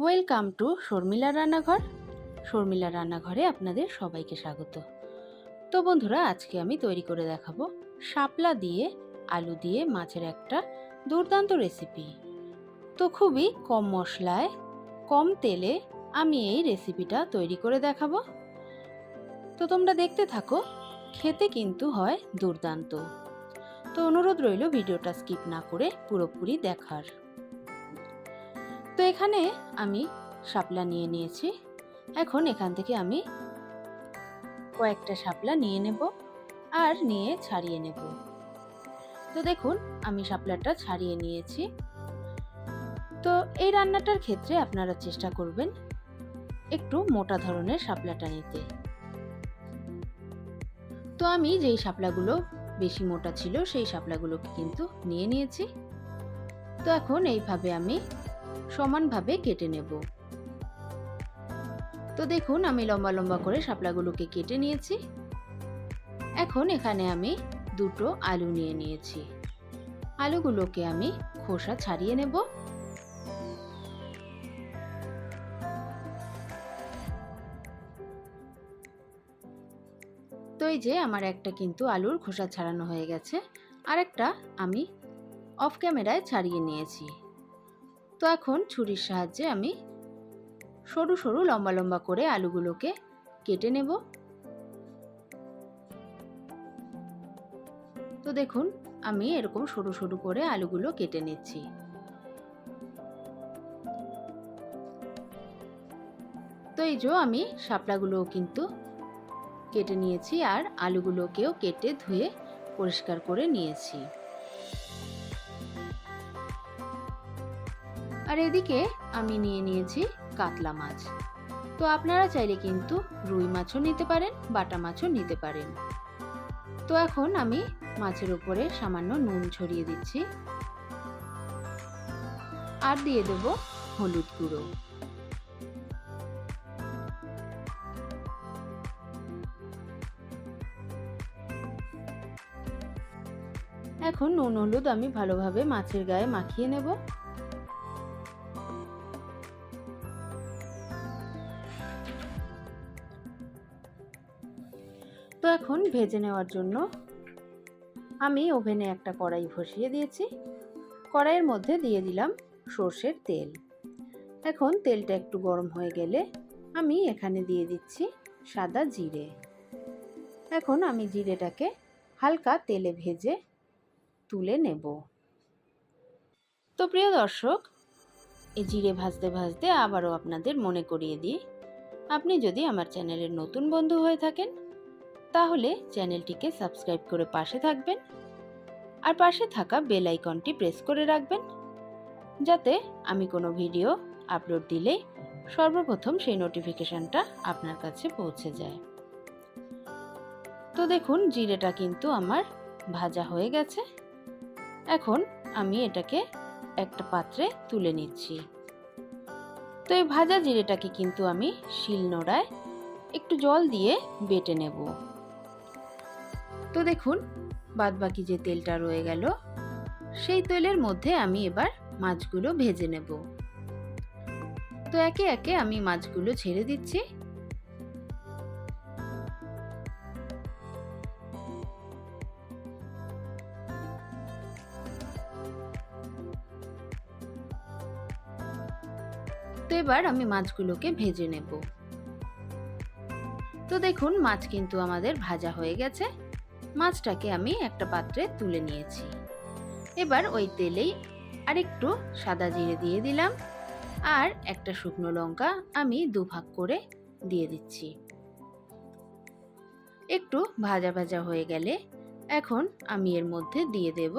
Welcome to Sharmila রান্নাঘর শর্মিলা রান্নাঘরে আপনাদের সবাইকে স্বাগত। তো বন্ধুরা, আজকে আমি তৈরি করে দেখাবো শাপলা দিয়ে, আলু দিয়ে মাছের একটা দুর্দান্ত রেসিপি তো খুবই কম মশলায়, কম তেলে আমি এই রেসিপিটা তৈরি করে দেখাবো। তো তোমরা দেখতে থাকো, খেতে কিন্তু হয় দুর্দান্ত। তো অনুরোধ রইল ভিডিওটা স্কিপ না করে পুরোপুরি দেখার। তো এখানে আমি শাপলা নিয়ে নিয়েছি। এখন এখান থেকে আমি কয়েকটা শাপলা নিয়ে নেব আর নিয়ে ছাড়িয়ে নেব। তো দেখুন, আমি শাপলাটা ছাড়িয়ে নিয়েছি। তো এই রান্নাটার ক্ষেত্রে আপনারা চেষ্টা করবেন একটু মোটা ধরনের শাপলাটা নিতে। তো আমি যেই শাপলাগুলো বেশি মোটা ছিল, সেই শাপলাগুলোকে কিন্তু নিয়ে নিয়েছি। তো এখন এইভাবে আমি সমানভাবে কেটে নেব। তো দেখুন, আমি লম্বা লম্বা করে শাপলাগুলোকে কেটে নিয়েছি। এখন এখানে আমি দুটো আলু নিয়ে নিয়েছি। আলুগুলোকে আমি খোসা ছাড়িয়ে নেব। তো এই যে আমার একটা কিন্তু আলুর খোসা ছাড়ানো হয়ে গেছে। আরেকটা আমি অফ ক্যামেরায় ছাড়িয়ে নিয়েছি। তো এখন ছুরির সাহায্যে আমি সরু সরু লম্বা লম্বা করে আলুগুলোকে কেটে নেব। তো দেখুন, আমি এরকম সরু সরু করে আলুগুলো কেটে নিচ্ছি। তো এই যে আমি শাপলাগুলোও কিন্তু কেটে নিয়েছি আর আলুগুলোকেও কেটে ধুয়ে পরিষ্কার করে নিয়েছি। আর এদিকে আমি নিয়ে নিয়েছি কাতলা মাছ। তো আপনারা চাইলে কিন্তু রুই মাছও নিতে পারেন, বাটা মাছও নিতে পারেন। তো এখন আমি মাছের উপরে সামান্য নুন ছড়িয়ে দিচ্ছি। আর দিয়ে দেব হলুদ গুঁড়ো। এখন নুন হলুদ আমি ভালোভাবে মাছের গায়ে মাখিয়ে নেব। ভেজে নেওয়ার জন্য আমি ওভেনে একটা কড়াই বসিয়ে দিয়েছি। কড়াইয়ের মধ্যে দিয়ে দিলাম সর্ষের তেল। এখন তেলটা একটু গরম হয়ে গেলে আমি এখানে দিয়ে দিচ্ছি সাদা জিরে। এখন আমি জিরেটাকে হালকা তেলে ভেজে তুলে নেব। তো প্রিয় দর্শক, এই জিরে ভাজতে ভাজতে আবারও আপনাদের মনে করিয়ে দিই। আপনি যদি আমার চ্যানেলের নতুন বন্ধু হয়ে থাকেন তাহলে চ্যানেলটিকে সাবস্ক্রাইব করে পাশে থাকবেন আর পাশে থাকা বেল আইকনটি প্রেস করে রাখবেন যাতে আমি কোনো ভিডিও আপলোড দিলেই সর্বপ্রথম সেই নোটিফিকেশানটা আপনার কাছে পৌঁছে যায়। তো দেখুন, জিরেটা কিন্তু আমার ভাজা হয়ে গেছে। এখন আমি এটাকে একটা পাত্রে তুলে নিচ্ছি। তো এই ভাজা জিরেটাকে কিন্তু আমি শিলনোড়ায় একটু জল দিয়ে বেটে নেব। তো দেখুন বাদ বাকি যে তেলটা রয়ে গেল, সেই তেলের মধ্যে আমি এবার মাছগুলো ভেজে নেব। তো একে একে আমি মাছগুলো ছেড়ে দিচ্ছি। তো এবার আমি মাছগুলোকে ভেজে নেব। তো দেখুন, মাছ কিন্তু আমাদের ভাজা হয়ে গেছে। মাছটাকে আমি একটা পাত্রে তুলে নিয়েছি। এবার ওই তেলেই আরেকটু সাদা জিরে দিয়ে দিলাম আর একটা শুকনো লঙ্কা আমি দুভাগ করে দিয়ে দিচ্ছি। একটু ভাজা ভাজা হয়ে গেলে এখন আমি এর মধ্যে দিয়ে দেব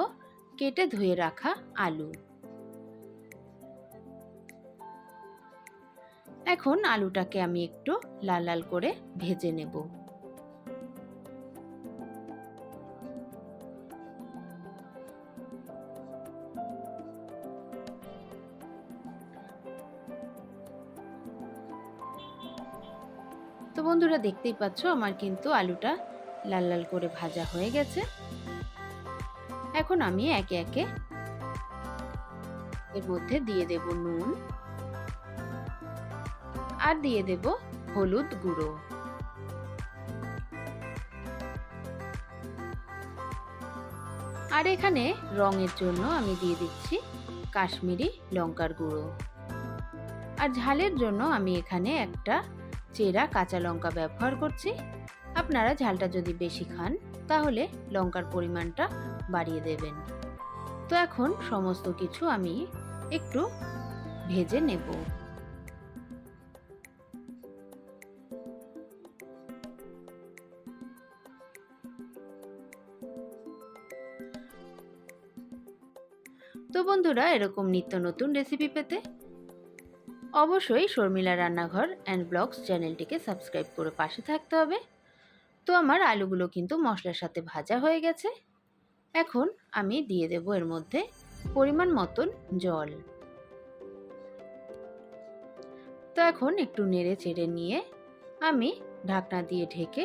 কেটে ধুয়ে রাখা আলু। এখন আলুটাকে আমি একটু লাল লাল করে ভেজে নেব। তো বন্ধুরা দেখতেই পাচ্ছ আমার কিন্তু আলুটা লাল লাল করে ভাজা হয়ে গেছে। এখন আমি একে একে এর মধ্যে দিয়ে দেব নুন আর দিয়ে দেব হলুদ গুঁড়ো। আর এখানে রঙের জন্য আমি দিয়ে দিচ্ছি কাশ্মীরি লঙ্কার গুঁড়ো। আর ঝালের জন্য আমি এখানে একটা চেরা কাঁচা লঙ্কা ব্যবহার করছি। আপনারা ঝালটা যদি বেশি খান, তাহলে লঙ্কার পরিমাণটা বাড়িয়ে দেবেন। তো এখন সমস্ত কিছু আমি একটু ভেজে নেব। তো বন্ধুরা, এরকম নিত্য নতুন রেসিপি পেতে অবশ্যই শর্মিলা রান্নাঘর অ্যান্ড ব্লগস চ্যানেলটিকে সাবস্ক্রাইব করে পাশে থাকতে হবে। তো আমার আলুগুলো কিন্তু মশলার সাথে ভাজা হয়ে গেছে। এখন আমি দিয়ে দেব এর মধ্যে পরিমাণ মতন জল। তো এখন একটু নেড়ে চেড়ে নিয়ে আমি ঢাকনা দিয়ে ঢেকে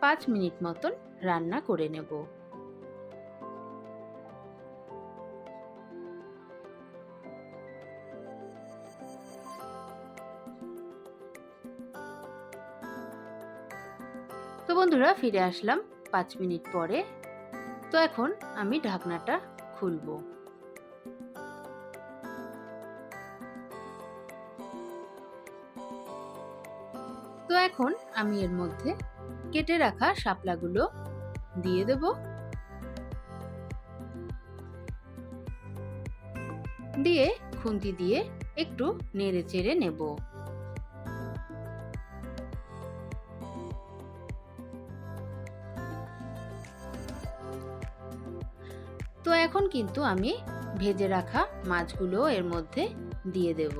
পাঁচ মিনিট মতন রান্না করে নেব। তো বন্ধুরা ফিরে আসলাম পাঁচ মিনিট পরে। তো এখন আমি ঢাকনাটা খুলবো। তো এখন আমি এর মধ্যে কেটে রাখা শাপলাগুলো দিয়ে দেব। দিয়ে খুন্তি দিয়ে একটু নেড়ে চেড়ে নেব। তো এখন কিন্তু আমি ভেজে রাখা মাছগুলো এর মধ্যে দিয়ে দেব।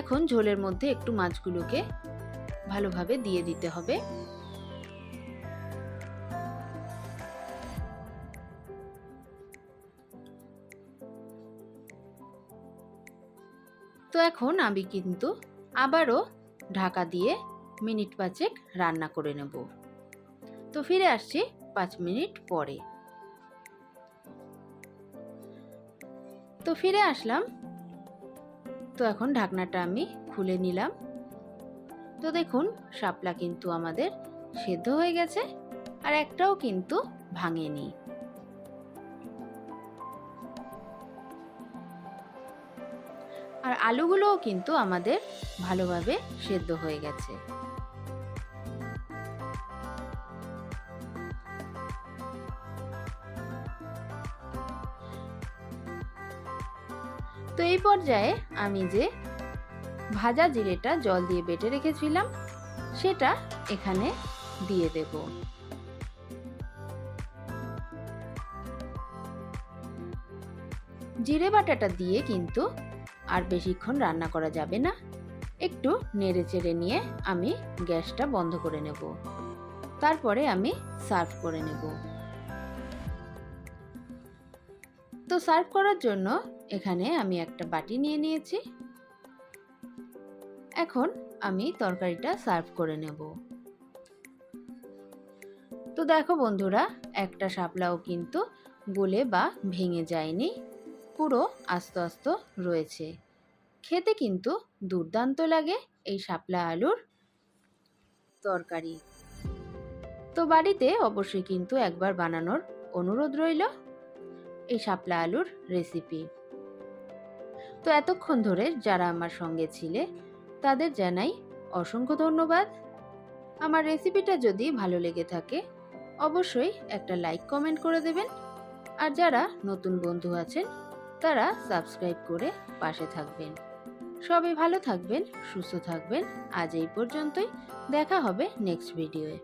এখন ঝোলের মধ্যে একটু মাছগুলোকে ভালোভাবে দিয়ে দিতে হবে। তো এখন আমি কিন্তু আবারও ঢাকা দিয়ে মিনিট পাঁচেক রান্না করে নেব। তো ফিরে আসছি পাঁচ মিনিট পরে। তো ফিরে আসলাম। তো এখন ঢাকনাটা আমি খুলে নিলাম। তো দেখুন, শাপলা কিন্তু আমাদের সেদ্ধ হয়ে গেছে আর একটাও কিন্তু ভাঙেনি। আর আলুগুলোও কিন্তু আমাদের ভালোভাবে সেদ্ধ হয়ে গেছে। তো এই পর্যায়ে আমি যে ভাজা জিরেটা জল দিয়ে বেটে রেখেছিলাম, সেটা এখানে দিয়ে দেব। জিরে বাটাটা দিয়ে কিন্তু আর বেশিক্ষণ রান্না করা যাবে না। একটু নেড়ে চেড়ে নিয়ে আমি গ্যাসটা বন্ধ করে নেব। তারপরে আমি সার্ভ করে নেব। তো সার্ভ করার জন্য এখানে আমি একটা বাটি নিয়ে নিয়েছি। এখন আমি তরকারিটা সার্ভ করে নেব। তো দেখো বন্ধুরা, একটা শাপলাও কিন্তু গলে বা ভেঙে যায়নি, পুরো আস্তে আস্তে রয়েছে। খেতে কিন্তু দুর্দান্ত লাগে এই শাপলা আলুর তরকারি। তো বাড়িতে অবশ্যই কিন্তু একবার বানানোর অনুরোধ রইল এই শাপলা আলুর রেসিপি তো এতক্ষণ ধরে যারা আমার সঙ্গে ছিলে, তাদের জানাই অসংখ্য ধন্যবাদ। আমার রেসিপিটা যদি ভালো লেগে থাকে, অবশ্যই একটা লাইক কমেন্ট করে দেবেন। আর যারা নতুন বন্ধু আছেন, তারা সাবস্ক্রাইব করে পাশে থাকবেন। সবাই ভালো থাকবেন, সুস্থ থাকবেন। আজ এই পর্যন্তই। দেখা হবে নেক্সট ভিডিওয়ে